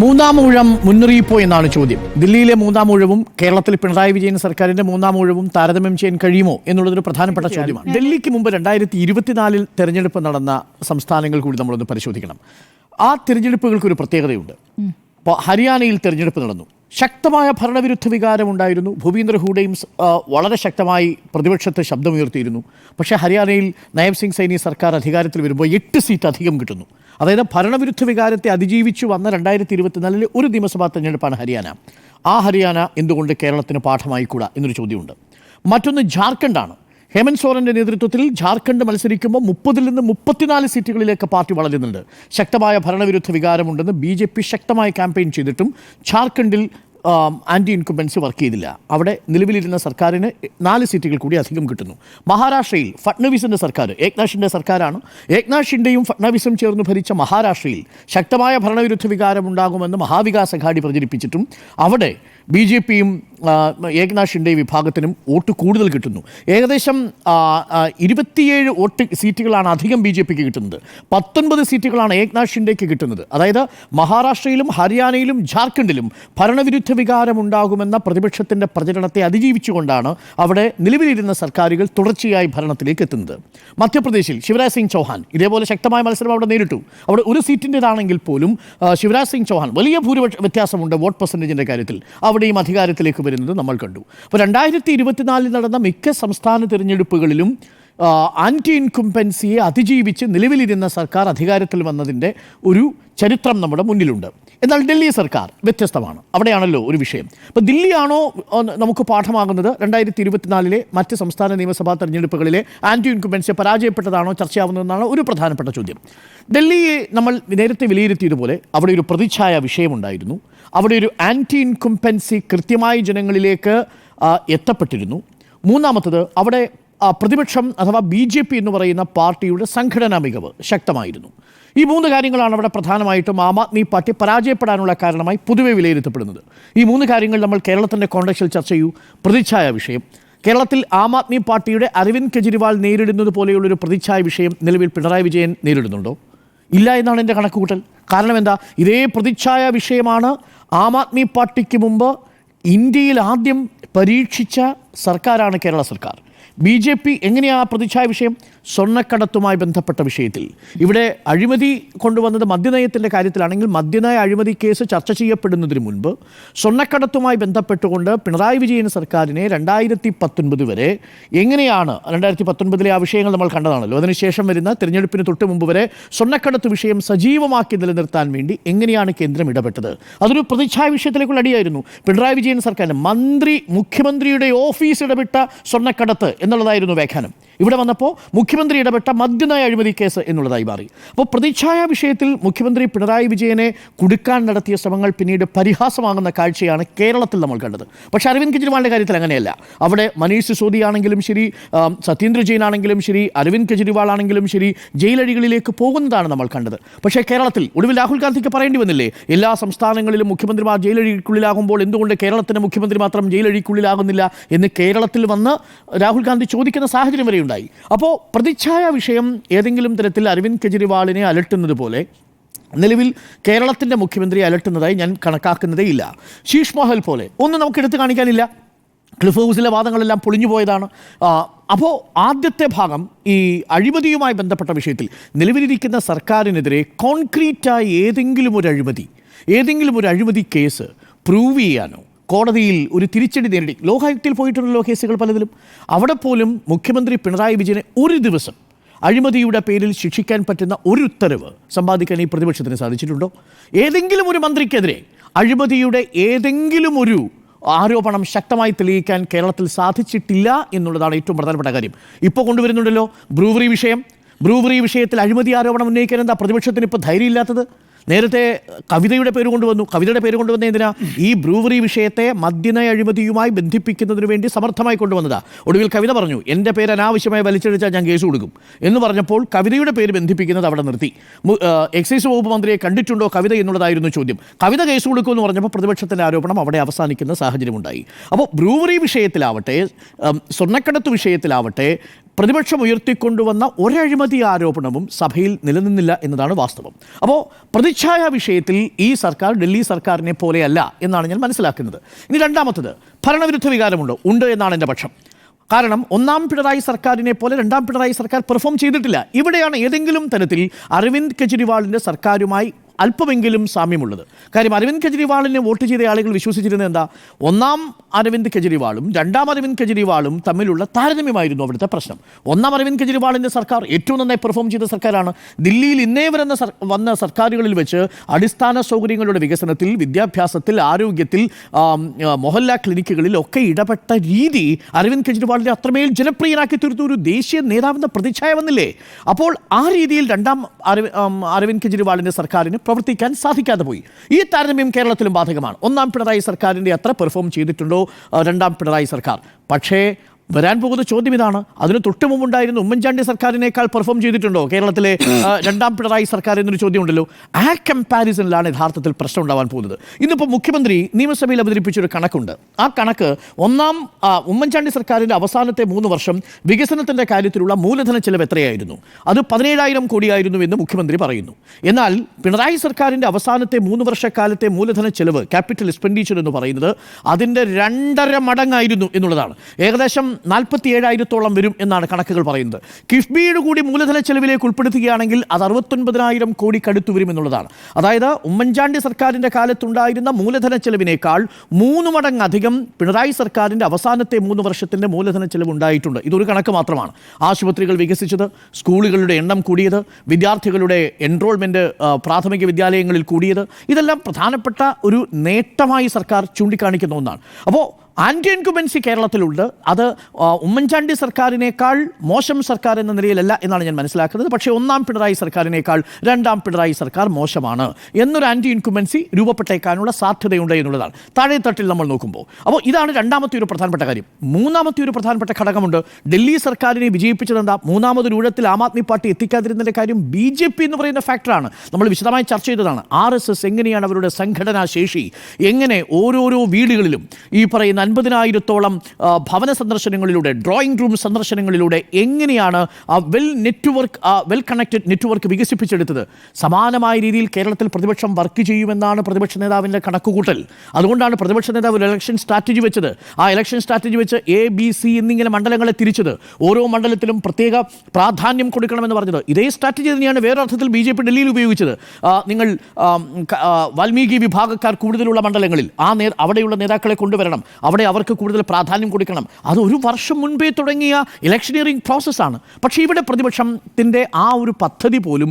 മൂന്നാം ഊഴം മുന്നറിയിപ്പോ എന്നാണ് ചോദ്യം. ദില്ലിയിലെ മൂന്നാം ഊഴവും കേരളത്തിൽ പിണറായി വിജയൻ സർക്കാരിന്റെ മൂന്നാം ഊഴവും താരതമ്യം ചെയ്യാൻ കഴിയുമോ എന്നുള്ളതൊരു പ്രധാനപ്പെട്ട ചോദ്യമാണ്. ഡൽഹിക്ക് മുമ്പ് രണ്ടായിരത്തി ഇരുപത്തിനാലിൽ തെരഞ്ഞെടുപ്പ് നടന്ന സംസ്ഥാനങ്ങൾ കൂടി നമ്മളൊന്ന് പരിശോധിക്കണം. ആ തിരഞ്ഞെടുപ്പുകൾക്ക് ഒരു പ്രത്യേകതയുണ്ട് ഇപ്പോൾ ഹരിയാനയിൽ തെരഞ്ഞെടുപ്പ് നടന്നു. ശക്തമായ ഭരണവിരുദ്ധ വികാരം ഉണ്ടായിരുന്നു. ഭൂപീന്ദർ ഹൂഡയും വളരെ ശക്തമായി പ്രതിപക്ഷത്തെ ശബ്ദമുയർത്തിയിരുന്നു. പക്ഷേ ഹരിയാനയിൽ നയം സിംഗ് സൈനി സർക്കാർ അധികാരത്തിൽ വരുമ്പോൾ എട്ട് സീറ്റ് അധികം കിട്ടുന്നു. അതായത് ഭരണവിരുദ്ധ വികാരത്തെ അതിജീവിച്ചു വന്ന രണ്ടായിരത്തി ഇരുപത്തിനാലിലെ ഒരു നിയമസഭാ തെരഞ്ഞെടുപ്പാണ് ഹരിയാന. ആ ഹരിയാന എന്തുകൊണ്ട് കേരളത്തിന് പാഠമായിക്കൂടാ എന്നൊരു ചോദ്യമുണ്ട്. മറ്റൊന്ന് ജാർഖണ്ഡാണ്. ഹേമന്ത് സോറന്റെ നേതൃത്വത്തിൽ ജാർഖണ്ഡ് മത്സരിക്കുമ്പോൾ മുപ്പതിൽ നിന്ന് മുപ്പത്തിനാല് സീറ്റുകളിലേക്ക് പാർട്ടി വളരുന്നുണ്ട് ശക്തമായ ഭരണവിരുദ്ധ വികാരമുണ്ടെന്ന് ബി ജെ പി ശക്തമായി ക്യാമ്പയിൻ ചെയ്തിട്ടും ജാർഖണ്ഡിൽ ആന്റി ഇൻകുംബൻസി വർക്ക് ചെയ്തില്ല. അവിടെ നിലവിലിരുന്ന സർക്കാരിന് നാല് സീറ്റുകൾ കൂടി അധികം കിട്ടുന്നു. മഹാരാഷ്ട്രയിൽ ഫട്നവിസിന്റെ സർക്കാർ ഏക്നാഷിന്റെ സർക്കാരാണ്. ഏക്നാഷിന്റെയും ഫട്നവിസും ചേർന്ന് ഭരിച്ച മഹാരാഷ്ട്രയിൽ ശക്തമായ ഭരണവിരുദ്ധ വികാരമുണ്ടാകുമെന്ന് മഹാവികാസ് അഘാടി പ്രചരിപ്പിച്ചിട്ടും അവിടെ ബി ജെ പിയും ഏകനാഥ് ഷിൻഡെ വിഭാഗത്തിനും വോട്ട് കൂടുതൽ കിട്ടുന്നു. ഏകദേശം ഇരുപത്തിയേഴ് വോട്ട് സീറ്റുകളാണ് അധികം ബി ജെ പിക്ക് കിട്ടുന്നത്. പത്തൊൻപത് സീറ്റുകളാണ് ഏകനാഥ് ഷിൻഡെക്ക് കിട്ടുന്നത്. അതായത് മഹാരാഷ്ട്രയിലും ഹരിയാനയിലും ജാർഖണ്ഡിലും ഭരണവിരുദ്ധ വികാരം ഉണ്ടാകുമെന്ന പ്രതിപക്ഷത്തിന്റെ പ്രചരണത്തെ അതിജീവിച്ചുകൊണ്ടാണ് അവിടെ നിലവിലിരുന്ന സർക്കാരുകൾ തുടർച്ചയായി ഭരണത്തിലേക്ക് എത്തുന്നത്. മധ്യപ്രദേശിൽ ശിവരാജ് സിംഗ് ചൗഹാൻ ഇതേപോലെ ശക്തമായ മത്സരം അവിടെ നേരിട്ടു. അവിടെ ഒരു സീറ്റിന്റെതാണെങ്കിൽ പോലും ശിവരാജ് സിംഗ് ചൗഹാൻ വലിയ ഭൂരിപക്ഷ വ്യത്യാസമുണ്ട് വോട്ട് പെർസെന്റേജിന്റെ കാര്യത്തിൽ. അവിടെയും അധികാരത്തിലേക്ക് വരുന്നത് നമ്മൾ കണ്ടു. അപ്പോൾ രണ്ടായിരത്തി ഇരുപത്തിനാലിൽ നടന്ന മിക്ക സംസ്ഥാന തിരഞ്ഞെടുപ്പുകളിലും ആന്റി ഇൻകുംപൻസിയെ അതിജീവിച്ച് നിലവിലിരുന്ന സർക്കാർ അധികാരത്തിൽ വന്നതിന്റെ ഒരു ചരിത്രം നമ്മുടെ മുന്നിലുണ്ട്. എന്നാൽ ഡൽഹി സർക്കാർ വ്യത്യസ്തമാണ്. അവിടെയാണല്ലോ ഒരു വിഷയം. അപ്പോൾ ദില്ലിയാണോ നമുക്ക് പാഠമാകുന്നത് രണ്ടായിരത്തി ഇരുപത്തിനാലിലെ മറ്റ് സംസ്ഥാന നിയമസഭാ തെരഞ്ഞെടുപ്പുകളിലെ ആന്റി ഇൻകുംപൻസിയെ പരാജയപ്പെട്ടതാണോ ചർച്ചയാവുന്നതെന്നാണ് ഒരു പ്രധാനപ്പെട്ട ചോദ്യം. ഡൽഹിയെ നമ്മൾ നേരത്തെ വിലയിരുത്തിയതുപോലെ അവിടെ ഒരു പ്രതിച്ഛായ വിഷയമുണ്ടായിരുന്നു. അവിടെ ഒരു ആന്റി ഇൻകുംപൻസി കൃത്യമായി ജനങ്ങളിലേക്ക് എത്തപ്പെട്ടിരുന്നു. മൂന്നാമത്തത് അവിടെ പ്രതിപക്ഷം അഥവാ ബി ജെ പി എന്ന് പറയുന്ന പാർട്ടിയുടെ സംഘടനാ മികവ് ശക്തമായിരുന്നു. ഈ മൂന്ന് കാര്യങ്ങളാണ് അവിടെ പ്രധാനമായിട്ടും ആം ആദ്മി പാർട്ടി പരാജയപ്പെടാനുള്ള കാരണമായി പൊതുവെ വിലയിരുത്തപ്പെടുന്നത്. ഈ മൂന്ന് കാര്യങ്ങൾ നമ്മൾ കേരളത്തിന്റെ കോണ്ടക്സിൽ ചർച്ച ചെയ്യൂ. പ്രതിച്ഛായ വിഷയം. കേരളത്തിൽ ആം ആദ്മി പാർട്ടിയുടെ അരവിന്ദ് കെജ്രിവാൾ നേരിടുന്നത് പോലെയുള്ളൊരു പ്രതിച്ഛായ വിഷയം നിലവിൽ പിണറായി വിജയൻ നേരിടുന്നുണ്ടോ? ഇല്ല എന്നാണ് എന്റെ കണക്കുകൂട്ടൽ. കാരണം എന്താ? ഇതേ പ്രതിച്ഛായ വിഷയമാണ് ആം ആദ്മി പാർട്ടിക്ക് മുമ്പ് ഇന്ത്യയിൽ ആദ്യം പരീക്ഷിച്ച സർക്കാരാണ് കേരള സർക്കാർ. ബി ജെ പി എങ്ങനെയാണ് പ്രതിച്ഛായ വിഷയം? സ്വർണക്കടത്തുമായി ബന്ധപ്പെട്ട വിഷയത്തിൽ. ഇവിടെ അഴിമതി കൊണ്ടുവന്നത് മദ്യനയത്തിന്റെ കാര്യത്തിലാണെങ്കിൽ മദ്യനയ അഴിമതി കേസ് ചർച്ച ചെയ്യപ്പെടുന്നതിന് മുൻപ് സ്വർണക്കടത്തുമായി ബന്ധപ്പെട്ടുകൊണ്ട് പിണറായി വിജയൻ സർക്കാരിനെ രണ്ടായിരത്തി പത്തൊൻപത് വരെ എങ്ങനെയാണ് രണ്ടായിരത്തി പത്തൊൻപതിലെ ആ വിഷയങ്ങൾ നമ്മൾ കണ്ടതാണല്ലോ. അതിനുശേഷം വരുന്ന തിരഞ്ഞെടുപ്പിന് തൊട്ട് മുമ്പ് വരെ സ്വർണക്കടത്ത് വിഷയം സജീവമാക്കി നിലനിർത്താൻ വേണ്ടി എങ്ങനെയാണ് കേന്ദ്രം ഇടപെട്ടത്? അതൊരു പ്രതിച്ഛായ വിഷയത്തിലേക്കുള്ള അടിയായിരുന്നു. പിണറായി വിജയൻ സർക്കാരിന് മന്ത്രി മുഖ്യമന്ത്രിയുടെ ഓഫീസ് ഇടപെട്ട സ്വർണക്കടത്ത് എന്നുള്ളതായിരുന്നു വ്യാഖ്യാനം. ഇവിടെ വന്നപ്പോൾ മുഖ്യമന്ത്രി ഇടപെട്ട മദ്യനയ അഴിമതി കേസ് എന്നുള്ളതായി മാറി. അപ്പോൾ പ്രതിച്ഛായ വിഷയത്തിൽ മുഖ്യമന്ത്രി പിണറായി വിജയനെ കുടുക്കാൻ നടത്തിയ ശ്രമങ്ങൾ പിന്നീട് പരിഹാസമാകുന്ന കാഴ്ചയാണ് കേരളത്തിൽ നമ്മൾ കണ്ടത്. പക്ഷേ അരവിന്ദ് കെജ്രിവാളിന്റെ കാര്യത്തിൽ അങ്ങനെയല്ല. അവിടെ മനീഷ് സിസോദി ആണെങ്കിലും ശരി സത്യേന്ദ്ര ജെയിൻ ആണെങ്കിലും ശരി അരവിന്ദ് കെജ്രിവാൾ ആണെങ്കിലും ശരി ജയിലഴികളിലേക്ക് പോകുന്നതാണ് നമ്മൾ കണ്ടത്. പക്ഷേ കേരളത്തിൽ ഒടുവിൽ രാഹുൽ ഗാന്ധിക്ക് പറയേണ്ടി വന്നില്ലേ? എല്ലാ സംസ്ഥാനങ്ങളിലും മുഖ്യമന്ത്രിമാർ ജയിലഴിക്കുള്ളിലാകുമ്പോൾ എന്തുകൊണ്ട് കേരളത്തിന്റെ മുഖ്യമന്ത്രി മാത്രം ജയിലഴിക്കുള്ളിലാകുന്നില്ല എന്ന് കേരളത്തിൽ വന്ന് രാഹുൽ ഗാന്ധി ചോദിക്കുന്ന സാഹചര്യം വരെ ഉണ്ടായി. അപ്പോൾ പ്രതിച്ഛായ വിഷയം ഏതെങ്കിലും തരത്തിൽ അരവിന്ദ് കെജ്രിവാളിനെ അലട്ടുന്നത് പോലെ നിലവിൽ കേരളത്തിന്റെ മുഖ്യമന്ത്രി അലട്ടുന്നതായി ഞാൻ കണക്കാക്കുന്നതേ ഇല്ല. ശീഷ് മഹൽ പോലെ. ഒന്നും നമുക്ക് എടുത്തു കാണിക്കാനില്ല. ക്ലിഫ് ഹൗസിലെ വാദങ്ങളെല്ലാം പൊളിഞ്ഞു പോയതാണ്. അപ്പോൾ ആദ്യത്തെ ഭാഗം ഈ അഴിമതിയുമായി ബന്ധപ്പെട്ട വിഷയത്തിൽ നിലവിലിരിക്കുന്ന സർക്കാരിനെതിരെ കോൺക്രീറ്റായി ഏതെങ്കിലും ഒരു അഴിമതി ഏതെങ്കിലും ഒരു അഴിമതി കേസ് പ്രൂവ് ചെയ്യാനോ കോടതിയിൽ ഒരു തിരിച്ചടി നേരിടി. ലോകായുക്തിയിൽ പോയിട്ടുണ്ടല്ലോ കേസുകൾ പലതിലും. അവിടെ പോലും മുഖ്യമന്ത്രി പിണറായി വിജയനെ ഒരു ദിവസം അഴിമതിയുടെ പേരിൽ ശിക്ഷിക്കാൻ പറ്റുന്ന ഒരു ഉത്തരവ് സമ്പാദിക്കാൻ ഈ പ്രതിപക്ഷത്തിന് സാധിച്ചിട്ടുണ്ടോ? ഏതെങ്കിലും ഒരു മന്ത്രിക്കെതിരെ അഴിമതിയുടെ ഏതെങ്കിലും ഒരു ആരോപണം ശക്തമായി തെളിയിക്കാൻ കേരളത്തിൽ സാധിച്ചിട്ടില്ല എന്നുള്ളതാണ് ഏറ്റവും പ്രധാനപ്പെട്ട കാര്യം. ഇപ്പോൾ കൊണ്ടുവരുന്നുണ്ടല്ലോ ബ്രൂവറി വിഷയം. ബ്രൂവറി വിഷയത്തിൽ അഴിമതി ആരോപണം ഉന്നയിക്കാൻ എന്താ പ്രതിപക്ഷത്തിന് ഇപ്പോൾ ധൈര്യമില്ലാത്തത്? നേരത്തെ കവിതയുടെ പേര് കൊണ്ടുവന്നു. കവിതയുടെ പേര് കൊണ്ടുവന്ന എന്തിനാ? ഈ ബ്രൂവറി വിഷയത്തെ മദ്യനയ അഴിമതിയുമായി ബന്ധിപ്പിക്കുന്നതിന് വേണ്ടി സമർത്ഥമായി കൊണ്ടുവന്നതാ. ഒടുവിൽ കവിത പറഞ്ഞു എന്റെ പേര് അനാവശ്യമായി വലിച്ചെടുത്താൽ ഞാൻ കേസ് കൊടുക്കും. എന്ന് പറഞ്ഞപ്പോൾ കവിതയുടെ പേര് ബന്ധിപ്പിക്കുന്നത് അവിടെ നിർത്തി. എക്സൈസ് വകുപ്പ് മന്ത്രിയെ കണ്ടിട്ടുണ്ടോ കവിത എന്നുള്ളതായിരുന്നു ചോദ്യം. കവിത കേസ് കൊടുക്കും എന്ന് പറഞ്ഞപ്പോൾ പ്രതിപക്ഷത്തിന്റെ ആരോപണം അവിടെ അവസാനിക്കുന്ന സാഹചര്യമുണ്ടായി. അപ്പോൾ ബ്രൂവറി വിഷയത്തിലാവട്ടെ സ്വർണക്കടത്ത് വിഷയത്തിലാവട്ടെ പ്രതിപക്ഷം ഉയർത്തിക്കൊണ്ടുവന്ന ഒരഴിമതി ആരോപണവും സഭയിൽ നിലനിന്നില്ല എന്നതാണ് വാസ്തവം. അപ്പോൾ പ്രതി പ്രതിച്ഛായ വിഷയത്തിൽ ഈ സർക്കാർ ഡൽഹി സർക്കാരിനെ പോലെയല്ല എന്നാണ് ഞാൻ മനസ്സിലാക്കുന്നത്. ഇനി രണ്ടാമത്തത് ഭരണവിരുദ്ധ വികാരമുണ്ടോ. ഉണ്ട് എന്നാണ് എന്റെ പക്ഷം. കാരണം ഒന്നാം പിണറായി സർക്കാരിനെ പോലെ രണ്ടാം പിണറായി സർക്കാർ പെർഫോം ചെയ്തിട്ടില്ല. ഇവിടെയാണ് ഏതെങ്കിലും തരത്തിൽ അരവിന്ദ് കെജ്രിവാളിന്റെ സർക്കാരുമായി അല്പമെങ്കിലും സാമ്യമുള്ളത്. കാര്യം അരവിന്ദ് കെജ്രിവാളിനെ വോട്ട് ചെയ്ത ആളുകൾ വിശ്വസിച്ചിരുന്നത് എന്താ? ഒന്നാം അരവിന്ദ് കെജ്രിവാളും രണ്ടാം അരവിന്ദ് കെജ്രിവാളും തമ്മിലുള്ള താരതമ്യമായിരുന്നു അവിടുത്തെ പ്രശ്നം. ഒന്നാം അരവിന്ദ് കെജ്രിവാളിന്റെ സർക്കാർ ഏറ്റവും നന്നായി പെർഫോം ചെയ്ത സർക്കാരാണ്. ദില്ലിയിൽ ഇന്നേ സർ വന്ന സർക്കാരുകളിൽ വെച്ച് അടിസ്ഥാന സൗകര്യങ്ങളുടെ വികസനത്തിൽ വിദ്യാഭ്യാസത്തിൽ ആരോഗ്യത്തിൽ മൊഹല്ല ക്ലിനിക്കുകളിൽ ഒക്കെ ഇടപെട്ട രീതി അരവിന്ദ് കെജ്രിവാളിനെ അത്രമേൽ ജനപ്രിയനാക്കി തീർത്തു ഒരു ദേശീയ നേതാവിന്റെ പ്രതിച്ഛായ വന്നില്ലേ? അപ്പോൾ ആ രീതിയിൽ രണ്ടാം അരവിന്ദ് കെജ്രിവാളിന്റെ സർക്കാരിന് പ്രവർത്തിക്കാൻ സാധിക്കാതെ പോയി. ഈ താരതമ്യം കേരളത്തിലും ബാധകമാണ്. ഒന്നാം പിണറായി സർക്കാരിന്റെ അത്ര പെർഫോം ചെയ്തിട്ടുണ്ടോ? രണ്ടാം പിണറായി സർക്കാർ. പക്ഷേ വരാൻ പോകുന്ന ചോദ്യം ഇതാണ്. അതിന് തൊട്ട് മുമ്പുണ്ടായിരുന്ന ഉമ്മൻചാണ്ടി സർക്കാരിനേക്കാൾ പെർഫോം ചെയ്തിട്ടുണ്ടോ? കേരളത്തിലെ രണ്ടാം പിണറായി സർക്കാർ എന്നൊരു ചോദ്യം ഉണ്ടല്ലോ ആ കമ്പാരിസണിലാണ് യഥാർത്ഥത്തിൽ പ്രശ്നം ഉണ്ടാവാൻ പോകുന്നത്. ഇന്നിപ്പോൾ മുഖ്യമന്ത്രി നിയമസഭയിൽ അവതരിപ്പിച്ചൊരു കണക്കുണ്ട്. ആ കണക്ക് ഒന്നാം ഉമ്മൻചാണ്ടി സർക്കാരിന്റെ അവസാനത്തെ മൂന്ന് വർഷം വികസനത്തിന്റെ കാര്യത്തിലുള്ള മൂലധന ചെലവ് എത്രയായിരുന്നു? അത് പതിനേഴായിരം കോടിയായിരുന്നു എന്ന് മുഖ്യമന്ത്രി പറയുന്നു. എന്നാൽ പിണറായി സർക്കാരിന്റെ അവസാനത്തെ മൂന്ന് വർഷക്കാലത്തെ മൂലധന ചെലവ് ക്യാപിറ്റൽ എക്സ്പെൻഡിച്ചർ എന്ന് പറയുന്നത് അതിന്റെ രണ്ടര മടങ്ങായിരുന്നു എന്നുള്ളതാണ്. ഏകദേശം നാൽപ്പത്തി ഏഴായിരത്തോളം വരും എന്നാണ് കണക്കുകൾ പറയുന്നത്. കിഫ്ബിയുടെ കൂടി മൂലധന ചെലവിലേക്ക് ഉൾപ്പെടുത്തുകയാണെങ്കിൽ അത് അറുപത്തൊൻപതിനായിരം കോടി കടുത്തു വരും എന്നുള്ളതാണ്. അതായത് ഉമ്മൻചാണ്ടി സർക്കാരിന്റെ കാലത്തുണ്ടായിരുന്ന മൂലധന ചെലവിനേക്കാൾ മൂന്ന് മടങ്ങ് അധികം പിണറായി സർക്കാരിന്റെ അവസാനത്തെ മൂന്ന് വർഷത്തിന്റെ മൂലധന ചെലവ് ഉണ്ടായിട്ടുണ്ട് ഇതൊരു കണക്ക് മാത്രമാണ്. ആശുപത്രികൾ വികസിച്ചത് സ്കൂളുകളുടെ എണ്ണം കൂടിയത് വിദ്യാർത്ഥികളുടെ എൻറോൾമെന്റ് പ്രാഥമിക വിദ്യാലയങ്ങളിൽ കൂടിയത് ഇതെല്ലാം പ്രധാനപ്പെട്ട ഒരു നേട്ടമായി സർക്കാർ ചൂണ്ടിക്കാണിക്കുന്ന ഒന്നാണ്. അപ്പോൾ ആന്റി ഇൻകുബൻസി കേരളത്തിലുണ്ട്. അത് ഉമ്മൻചാണ്ടി സർക്കാരിനേക്കാൾ മോശം സർക്കാർ എന്ന നിലയിലല്ല എന്നാണ് ഞാൻ മനസ്സിലാക്കുന്നത്. പക്ഷേ ഒന്നാം പിണറായി സർക്കാരിനേക്കാൾ രണ്ടാം പിണറായി സർക്കാർ മോശമാണ് എന്നൊരു ആന്റി ഇൻകുബൻസി രൂപപ്പെട്ടേക്കാനുള്ള സാധ്യതയുണ്ട് എന്നുള്ളതാണ്. താഴെത്തട്ടിൽ നമ്മൾ നോക്കുമ്പോൾ. അപ്പോൾ ഇതാണ് രണ്ടാമത്തെ ഒരു പ്രധാനപ്പെട്ട കാര്യം. മൂന്നാമത്തെ ഒരു പ്രധാനപ്പെട്ട ഘടകമുണ്ട് ഡൽഹി സർക്കാരിനെ വിജയിപ്പിച്ചത് എന്താ മൂന്നാമതൊരു ഊഴത്തിൽ ആം ആദ്മി പാർട്ടി എത്തിക്കാതിരുന്നതിന്റെ കാര്യം ബി ജെ പി എന്ന് പറയുന്ന ഫാക്ടറാണ്. നമ്മൾ വിശദമായി ചർച്ച ചെയ്തതാണ്. ആർ എസ് എസ് എങ്ങനെയാണ് അവരുടെ സംഘടനാ ശേഷി? എങ്ങനെ ഓരോരോ വീടുകളിലും ഈ പറയുന്ന അൻപതിനായിരത്തോളം ഭവന സന്ദർശനങ്ങളിലൂടെ ഡ്രോയിങ് റൂം സന്ദർശനങ്ങളിലൂടെ എങ്ങനെയാണ് ആ വെൽ നെറ്റ്വർക്ക് ആ വെൽ കണക്റ്റഡ് നെറ്റ്വർക്ക് വികസിപ്പിച്ചെടുത്തത്? സമാനമായ രീതിയിൽ കേരളത്തിൽ പ്രതിപക്ഷം വർക്ക് ചെയ്യുമെന്നാണ് പ്രതിപക്ഷ നേതാവിന്റെ കണക്കുകൂട്ടൽ. അതുകൊണ്ടാണ് പ്രതിപക്ഷ നേതാവ് ഒരു ഇലക്ഷൻ സ്ട്രാറ്റജി വെച്ചത്. ആ ഇലക്ഷൻ സ്ട്രാറ്റജി വെച്ച് എ ബി സി എന്നിങ്ങനെ മണ്ഡലങ്ങളെ തിരിച്ചത്. ഓരോ മണ്ഡലത്തിലും പ്രത്യേക പ്രാധാന്യം കൊടുക്കണമെന്ന് പറഞ്ഞത്. ഇതേ സ്ട്രാറ്റജി തന്നെയാണ് വേറെ അർത്ഥത്തിൽ ബി ജെ പി ഡൽഹിയിൽ ഉപയോഗിച്ചത്. നിങ്ങൾ വാൽമീകി വിഭാഗക്കാർ കൂടുതലുള്ള മണ്ഡലങ്ങളിൽ ആ നേ അവിടെയുള്ള നേതാക്കളെ കൊണ്ടുവരണം. അവിടെ അവർക്ക് കൂടുതൽ പ്രാധാന്യം കൊടുക്കണം. അത് ഒരു വർഷം മുൻപേ തുടങ്ങിയ ഇലക്ഷനിയറിംഗ് പ്രോസസ്സാണ് പക്ഷേ ഇവിടെ പ്രതിപക്ഷത്തിന്റെ ആ ഒരു പദ്ധതി പോലും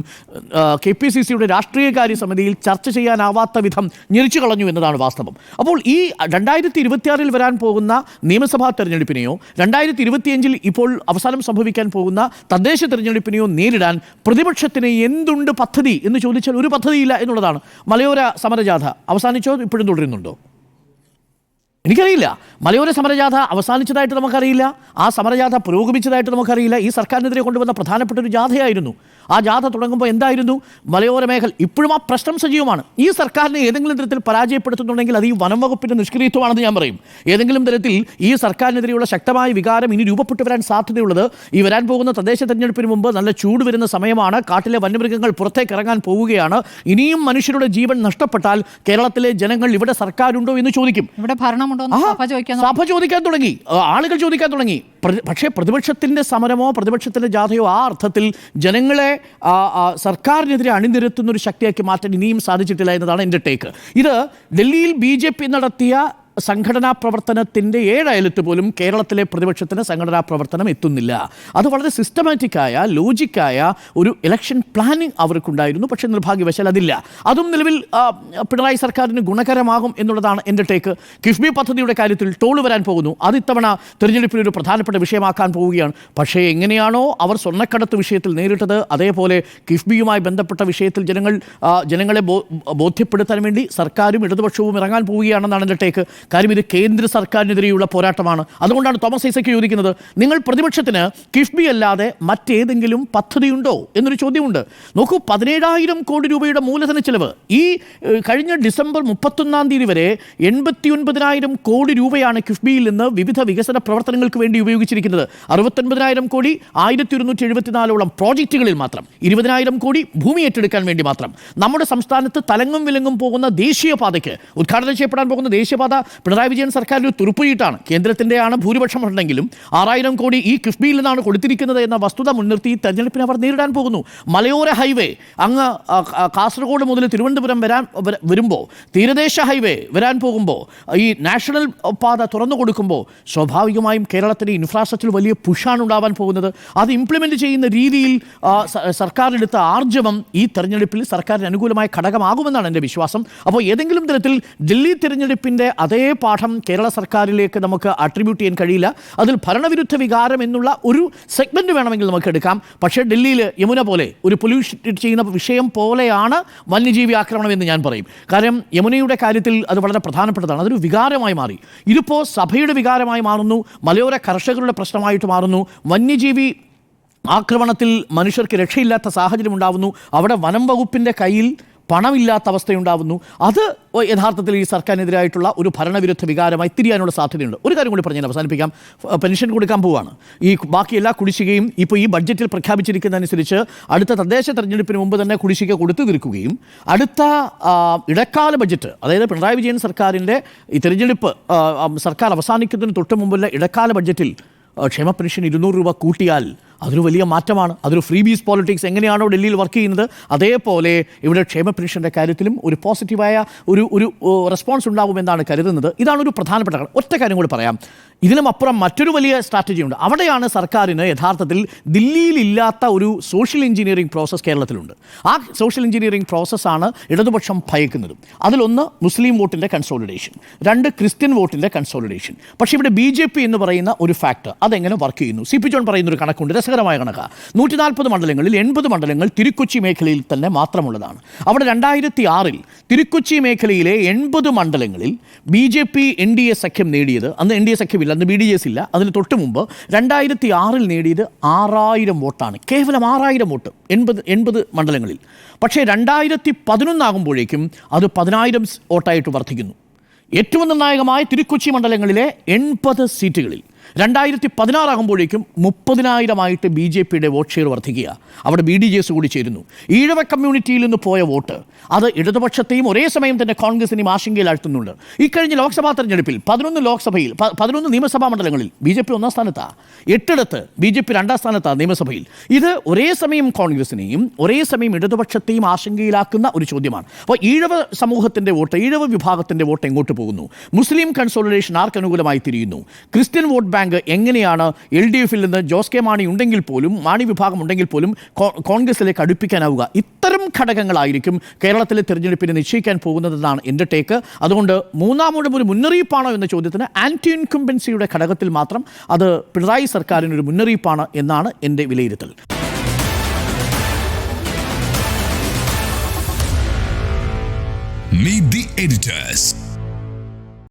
കെ പി സി സിയുടെ രാഷ്ട്രീയകാര്യ സമിതിയിൽ ചർച്ച ചെയ്യാനാവാത്ത വിധം ഞെരിച്ചു കളഞ്ഞു എന്നതാണ് വാസ്തവം. അപ്പോൾ ഈ രണ്ടായിരത്തി ഇരുപത്തിയാറിൽ വരാൻ പോകുന്ന നിയമസഭാ തെരഞ്ഞെടുപ്പിനെയോ രണ്ടായിരത്തി ഇരുപത്തിയഞ്ചിൽ ഇപ്പോൾ അവസാനം സംഭവിക്കാൻ പോകുന്ന തദ്ദേശ തെരഞ്ഞെടുപ്പിനെയോ നേരിടാൻ പ്രതിപക്ഷത്തിന് എന്തുണ്ട് പദ്ധതി എന്ന് ചോദിച്ചാൽ ഒരു പദ്ധതിയില്ല എന്നുള്ളതാണ്. മലയോര സമരജാഥ അവസാനിച്ചോ ഇപ്പോഴും തുടരുന്നുണ്ടോ? എനിക്കറിയില്ല. മലയോര സമരജാഥ അവസാനിച്ചതായിട്ട് നമുക്കറിയില്ല. ആ സമരജാഥ പുരോഗമിച്ചതായിട്ട് നമുക്കറിയില്ല. ഈ സർക്കാരിനെതിരെ കൊണ്ടുവന്ന പ്രധാനപ്പെട്ട ഒരു ജാഥയായിരുന്നു. ആ ജാഥ തുടങ്ങുമ്പോൾ എന്തായിരുന്നു? മലയോര മേഖല ഇപ്പോഴും ആ പ്രശ്നം സജീവമാണ്. ഈ സർക്കാരിനെ ഏതെങ്കിലും തരത്തിൽ പരാജയപ്പെടുത്തുന്നുണ്ടെങ്കിൽ അത് ഈ വനം വകുപ്പിന്റെ നിഷ്ക്രിയത്വമാണെന്ന് ഞാൻ പറയും. ഏതെങ്കിലും തരത്തിൽ ഈ സർക്കാരിനെതിരെയുള്ള ശക്തമായ വികാരം ഇനി രൂപപ്പെട്ടു വരാൻ സാധ്യതയുള്ളത് ഈ വരാൻ പോകുന്ന തദ്ദേശ തെരഞ്ഞെടുപ്പിന് മുമ്പ് നല്ല ചൂട് വരുന്ന സമയമാണ്. കാട്ടിലെ വന്യമൃഗങ്ങൾ പുറത്തേക്ക് ഇറങ്ങാൻ പോവുകയാണ്. ഇനിയും മനുഷ്യരുടെ ജീവൻ നഷ്ടപ്പെട്ടാൽ കേരളത്തിലെ ജനങ്ങൾ ഇവിടെ സർക്കാരുണ്ടോ എന്ന് ചോദിക്കും. ഇവിടെ ഭരണമുണ്ടോ എന്ന് സഭ ചോദിക്കാൻ സഭ ചോദിക്കാൻ തുടങ്ങി. ആളുകൾ ചോദിക്കാൻ തുടങ്ങി. പക്ഷേ പ്രതിപക്ഷത്തിന്റെ സമരമോ പ്രതിപക്ഷത്തിന്റെ ജാഥയോ ആ അർത്ഥത്തിൽ ജനങ്ങളെ സർക്കാരിനെതിരെ അണിനിരത്തുന്ന ഒരു ശക്തിയാക്കി മാറ്റാൻ ഇനിയും സാധിച്ചിട്ടില്ല എന്നതാണ് എന്റെ ടേക്ക്. ഇത് ഡൽഹിയിൽ ബി നടത്തിയ സംഘടനാ പ്രവർത്തനത്തിന്റെ ഏഴയലത്ത് പോലും കേരളത്തിലെ പ്രതിപക്ഷത്തിന് സംഘടനാ പ്രവർത്തനം എത്തുന്നില്ല. അത് വളരെ സിസ്റ്റമാറ്റിക്കായ ലോജിക്കായ ഒരു ഇലക്ഷൻ പ്ലാനിങ് അവർക്കുണ്ടായിരുന്നു. പക്ഷേ നിർഭാഗ്യവശാൽ അതില്ല. അതും നിലവിൽ പിണറായി സർക്കാരിന് ഗുണകരമാകും എന്നുള്ളതാണ് എന്റെ ടേക്ക് കിഫ്ബി പദ്ധതിയുടെ കാര്യത്തിൽ ടോൾ വരാൻ പോകുന്നു. അത് ഇത്തവണ തെരഞ്ഞെടുപ്പിൽ ഒരു പ്രധാനപ്പെട്ട വിഷയമാക്കാൻ പോവുകയാണ്. പക്ഷേ എങ്ങനെയാണോ അവർ സ്വർണക്കടത്ത് വിഷയത്തിൽ നേരിട്ടത് അതേപോലെ കിഫ്ബിയുമായി ബന്ധപ്പെട്ട വിഷയത്തിൽ ജനങ്ങൾ ജനങ്ങളെ ബോധ്യപ്പെടുത്താൻ വേണ്ടി സർക്കാരും ഇടതുപക്ഷവും ഇറങ്ങാൻ പോവുകയാണെന്നാണ് എന്റെ ടേക്ക് കാര്യം ഇത് കേന്ദ്ര സർക്കാരിനെതിരെയുള്ള പോരാട്ടമാണ്. അതുകൊണ്ടാണ് തോമസ് ഐസക്ക് ചോദിക്കുന്നത് നിങ്ങൾ പ്രതിപക്ഷത്തിന് കിഫ്ബി അല്ലാതെ മറ്റേതെങ്കിലും പദ്ധതിയുണ്ടോ? എന്നൊരു ചോദ്യമുണ്ട്. നോക്കൂ പതിനേഴായിരം കോടി രൂപയുടെ മൂലധന ചെലവ് ഈ കഴിഞ്ഞ ഡിസംബർ മുപ്പത്തൊന്നാം തീയതി വരെ എൺപത്തി ഒൻപതിനായിരം കോടി രൂപയാണ് കിഫ്ബിയിൽ നിന്ന് വിവിധ വികസന പ്രവർത്തനങ്ങൾക്ക് വേണ്ടി ഉപയോഗിച്ചിരിക്കുന്നത്. അറുപത്തൊൻപതിനായിരം കോടി ആയിരത്തി ഒരുന്നൂറ്റി എഴുപത്തിനാലോളം പ്രോജക്റ്റുകളിൽ മാത്രം. ഇരുപതിനായിരം കോടി ഭൂമി ഏറ്റെടുക്കാൻ വേണ്ടി മാത്രം. നമ്മുടെ സംസ്ഥാനത്ത് തലങ്ങും വിലങ്ങും പോകുന്ന ദേശീയപാതയ്ക്ക് ഉദ്ഘാടനം ചെയ്യപ്പെടാൻ പോകുന്ന ദേശീയപാത പിണറായി വിജയൻ സർക്കാരിൽ ഒരു തുറുപ്പുചീട്ടാണ്. കേന്ദ്രത്തിന്റെയാണ് ഭൂരിപക്ഷം ഉണ്ടെങ്കിലും ആറായിരം കോടി ഈ കിഫ്ബിയിൽ നിന്നാണ് കൊടുത്തിരിക്കുന്നത് എന്ന വസ്തുത മുൻനിർത്തി തെരഞ്ഞെടുപ്പിനെ അവർ നേരിടാൻ പോകുന്നു. മലയോര ഹൈവേ അങ്ങ് കാസർഗോഡ് മുതൽ തിരുവനന്തപുരം വരാൻ വര- വരുമ്പോൾ തീരദേശ ഹൈവേ വരാൻ പോകുമ്പോൾ ഈ നാഷണൽ പാത തുറന്നു കൊടുക്കുമ്പോൾ സ്വാഭാവികമായും കേരളത്തിന്റെ ഇൻഫ്രാസ്ട്രക്ചർ വലിയ പുഷാണ് ഉണ്ടാവാൻ പോകുന്നത്. അത് ഇംപ്ലിമെന്റ് ചെയ്യുന്ന രീതിയിൽ സർക്കാരിനെടുത്ത ആർജവം ഈ തെരഞ്ഞെടുപ്പിൽ സർക്കാരിന് അനുകൂലമായ ഘടകമാകുമെന്നാണ് എന്റെ വിശ്വാസം. അപ്പോൾ ഏതെങ്കിലും തരത്തിൽ ഡൽഹി തിരഞ്ഞെടുപ്പിന്റെ അതേ പാഠം കേരള സർക്കാരിലേക്ക് നമുക്ക് അട്രിബ്യൂട്ട് ചെയ്യാൻ കഴിയില്ല. അതിൽ ഭരണവിരുദ്ധ വികാരം എന്നുള്ള ഒരു സെഗ്മെന്റ് വേണമെങ്കിൽ നമുക്ക് എടുക്കാം. പക്ഷേ ഡൽഹിയിൽ യമുന പോലെ ഒരു പൊല്യൂഷൻ ചെയ്യുന്ന വിഷയം പോലെയാണ് വന്യജീവി ആക്രമണം എന്ന് ഞാൻ പറയും. കാരണം യമുനയുടെ കാര്യത്തിൽ അത് വളരെ പ്രധാനപ്പെട്ടതാണ്. അതൊരു വികാരമായി മാറി. ഇതിപ്പോൾ സഭയുടെ വികാരമായി മാറുന്നു. മലയോര കർഷകരുടെ പ്രശ്നമായിട്ട് മാറുന്നു. വന്യജീവി ആക്രമണത്തിൽ മനുഷ്യർക്ക് രക്ഷയില്ലാത്ത സാഹചര്യം ഉണ്ടാവുന്നു. അവിടെ വനം വകുപ്പിന്റെ കയ്യിൽ പണമില്ലാത്ത അവസ്ഥയുണ്ടാവുന്നു. അത് യഥാർത്ഥത്തിൽ ഈ സർക്കാരിനെതിരായിട്ടുള്ള ഒരു ഭരണവിരുദ്ധ വികാരമായി തിരിയാനുള്ള സാധ്യതയുണ്ട്. ഒരു കാര്യം കൂടി പറഞ്ഞു ഞാൻ അവസാനിപ്പിക്കാം. പെൻഷൻ കൊടുക്കാൻ പോവാണ്. ഈ ബാക്കി എല്ലാ കുടിശ്ശികയും ഇപ്പോൾ ഈ ബഡ്ജറ്റിൽ പ്രഖ്യാപിച്ചിരിക്കുന്നതനുസരിച്ച് അടുത്ത തദ്ദേശ തെരഞ്ഞെടുപ്പിന് മുമ്പ് തന്നെ കുടിശ്ശിക കൊടുത്തു തീർക്കുകയും അടുത്ത ഇടക്കാല ബഡ്ജറ്റ് അതായത് പിണറായി വിജയൻ സർക്കാരിന്റെ ഈ തെരഞ്ഞെടുപ്പ് സർക്കാർ അവസാനിക്കുന്നതിന് തൊട്ട് മുമ്പുള്ള ഇടക്കാല ബഡ്ജറ്റിൽ ക്ഷേമ പെൻഷൻ ഇരുന്നൂറ് രൂപ കൂട്ടിയാൽ അതൊരു വലിയ മാറ്റമാണ്. അതൊരു ഫ്രീ ബീസ് പോളിറ്റിക്സ് എങ്ങനെയാണോ ഡൽഹിയിൽ വർക്ക് ചെയ്യുന്നത് അതേപോലെ ഇവിടെ ക്ഷേമ പെൻഷന്റെ കാര്യത്തിലും ഒരു പോസിറ്റീവായ ഒരു ഒരു റെസ്പോൺസ് ഉണ്ടാകുമെന്നാണ് കരുതുന്നത്. ഇതാണ് ഒരു പ്രധാനപ്പെട്ട കാര്യം. ഒറ്റ കാര്യം കൂടി പറയാം. ഇതിനും അപ്പുറം മറ്റൊരു വലിയ സ്ട്രാറ്റജി ഉണ്ട്. അവിടെയാണ് സർക്കാരിന് യഥാർത്ഥത്തിൽ ദില്ലിയിലില്ലാത്ത ഒരു സോഷ്യൽ എഞ്ചിനീയറിംഗ് പ്രോസസ്സ് കേരളത്തിലുണ്ട്. ആ സോഷ്യൽ എഞ്ചിനീയറിംഗ് പ്രോസസ്സാണ് ഇടതുപക്ഷം ഭയക്കുന്നത്. അതിലൊന്ന് മുസ്ലിം വോട്ടിന്റെ കൺസോളിഡേഷൻ രണ്ട് ക്രിസ്ത്യൻ വോട്ടിന്റെ കൺസോളിഡേഷൻ പക്ഷേ ഇവിടെ ബി എന്ന് പറയുന്ന ഒരു ഫാക്ടർ അതെങ്ങനെ വർക്ക് ചെയ്യുന്നു? സി പി ജോൺ പറയുന്ന ഒരു കണക്കുണ്ട് രസകരമായ കണക്കാണ് നൂറ്റി നാൽപ്പത് മണ്ഡലങ്ങളിൽ എൺപത് മണ്ഡലങ്ങൾ തിരുക്കൊച്ചി മേഖലയിൽ തന്നെ മാത്രമുള്ളതാണ്. അവിടെ രണ്ടായിരത്തി ആറിൽ തിരുക്കൊച്ചി മേഖലയിലെ എൺപത് മണ്ഡലങ്ങളിൽ B J P N D A സഖ്യം നേടിയത് അന്ന് എൻ ഡി എ സഖ്യമില്ല അന്ന് ബി ഡി എസ് ഇല്ല. അതിന് തൊട്ട് മുമ്പ് രണ്ടായിരത്തി ആറിൽ നേടിയത് ആറായിരം വോട്ടാണ്. കേവലം ആറായിരം വോട്ട് എൺപത് എൺപത് മണ്ഡലങ്ങളിൽ. പക്ഷേ രണ്ടായിരത്തി പതിനൊന്നാകുമ്പോഴേക്കും അത് പതിനായിരം വോട്ടായിട്ട് വർദ്ധിക്കുന്നു. ഏറ്റവും നിർണായകമായ തിരുക്കൊച്ചി മണ്ഡലങ്ങളിലെ എൺപത് സീറ്റുകളിൽ രണ്ടായിരത്തി പതിനാറാകുമ്പോഴേക്കും മുപ്പതിനായിരമായിട്ട് ബി ജെ പിയുടെ വോട്ട് ഷെയർ വർദ്ധിക്കുക. അവിടെ ബി ഡി ജെ എസ് കൂടി ചേരുന്നു. ഈഴവ കമ്മ്യൂണിറ്റിയിൽ നിന്ന് പോയ വോട്ട് അത് ഇടതുപക്ഷത്തെയും ഒരേ സമയം തന്നെ കോൺഗ്രസിനെയും ആശങ്കയിലാഴ്ത്തുന്നുണ്ട് ഇക്കഴിഞ്ഞ ലോക്സഭാ തെരഞ്ഞെടുപ്പിൽ പതിനൊന്ന് ലോക്സഭയിൽ പതിനൊന്ന് നിയമസഭാ മണ്ഡലങ്ങളിൽ ബി ജെ പി ഒന്നാം സ്ഥാനത്താണ് എട്ടിടത്ത് ബി ജെ പി രണ്ടാം സ്ഥാനത്താണ് നിയമസഭയിൽ. ഇത് ഒരേ സമയം കോൺഗ്രസിനെയും ഒരേ സമയം ഇടതുപക്ഷത്തെയും ആശങ്കയിലാക്കുന്ന ഒരു ചോദ്യമാണ്. അപ്പോൾ ഈഴവ സമൂഹത്തിന്റെ വോട്ട് ഈഴവ വിഭാഗത്തിന്റെ വോട്ട് എങ്ങോട്ട് പോകുന്നു? മുസ്ലിം കൺസോളിഡേഷൻ ആർക്ക് അനുകൂലമായി തിരിയുന്നു? ക്രിസ്ത്യൻ വോട്ട് ബാങ്ക് എങ്ങനെയാണ് എൽ ഡി എഫിൽ നിന്ന് ജോസ് കെ മാണി ഉണ്ടെങ്കിൽ പോലും മാണി വിഭാഗം ഉണ്ടെങ്കിൽ പോലും കോൺഗ്രസിലേക്ക് അടുപ്പിക്കാനാവുക? ഇത്തരം ഘടകങ്ങളായിരിക്കും കേരളത്തിലെ തെരഞ്ഞെടുപ്പിനെ നിശ്ചയിക്കാൻ പോകുന്നതെന്നാണ് എന്റെ ടേക്ക്. അതുകൊണ്ട് മൂന്നാമൂടം ഒരു മുന്നറിയിപ്പാണോ എന്ന ചോദ്യത്തിന് ആന്റി ഇൻകംബൻസിയുടെ ഘടകത്തിൽ മാത്രം അത് പിണറായി സർക്കാരിനൊരു മുന്നറിയിപ്പാണ് എന്നാണ് എന്റെ വിലയിരുത്തൽ. Meet the editors.